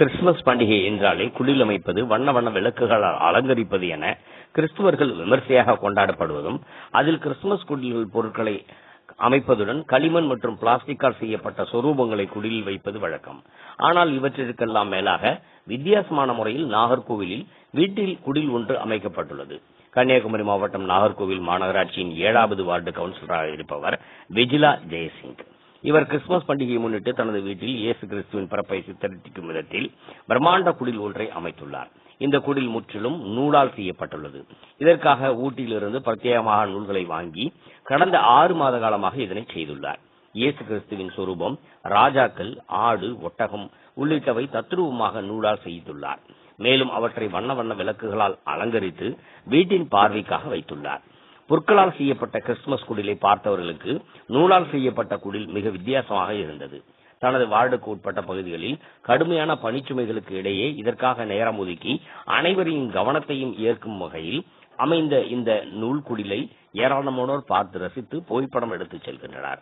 Christmas பண்டிகை என்றாலே குடில் அமைப்பது வண்ண வண்ண விளக்குகளால் அலங்கரிப்பது என கிறிஸ்துவர்கள் விமர்சையாக கொண்டாடப்படுவதும் அதில் கிறிஸ்துமஸ் குடில்கள் பொருட்களை அமைப்பதுடன் களிமண் மற்றும் பிளாஸ்டிக்கால் செய்யப்பட்ட சொரூபங்களை குடிலில் வைப்பது வழக்கம். ஆனால் இவற்றிற்கெல்லாம் மேலாக வித்தியாசமான முறையில் நாகர்கோவிலில் வீட்டில் குடில் ஒன்று அமைக்கப்பட்டுள்ளது. கன்னியாகுமரி மாவட்டம் நாகர்கோவில் மாநகராட்சியின் ஏழாவது வார்டு கவுன்சிலராக இருப்பவர் விஜிலா ஜெயசிங். இவர் கிறிஸ்துமஸ் பண்டிகையை முன்னிட்டு தனது வீட்டில் இயேசு கிறிஸ்துவின் பிறப்பை சித்தரிக்கும் விதத்தில் பிரம்மாண்ட குடில் ஒன்றை அமைத்துள்ளார். இந்த குடில் முற்றிலும் நூலால் செய்யப்பட்டுள்ளது. இதற்காக ஊட்டியிலிருந்து பிரத்யேகமாக நூல்களை வாங்கி கடந்த ஆறு மாத காலமாக இதனை செய்துள்ளார். இயேசு கிறிஸ்துவின் சொரூபம் ராஜாக்கள் ஆடு ஒட்டகம் உள்ளிட்டவை தத்ரூபமாக நூலால் செய்துள்ளார். மேலும் அவற்றை வண்ண வண்ண விளக்குகளால் அலங்கரித்து வீட்டின் பார்வைக்காக வைத்துள்ளார். பொருட்களால் செய்யப்பட்ட கிறிஸ்துமஸ் குடிலை பார்த்தவர்களுக்கு நூலால் செய்யப்பட்ட குடில் மிக வித்தியாசமாக இருந்தது. தனது வார்டுக்கு உட்பட்ட பகுதிகளில் கடுமையான பணிச்சுமைகளுக்கு இடையே இதற்காக நேரம் ஒதுக்கி அனைவரின் கவனத்தையும் ஏற்கும் வகையில் அமைந்த இந்த நூல் குடிலை ஏராளமானோர் பார்த்து ரசித்து புகைப்படம் எடுத்துச் செல்கின்றனர்.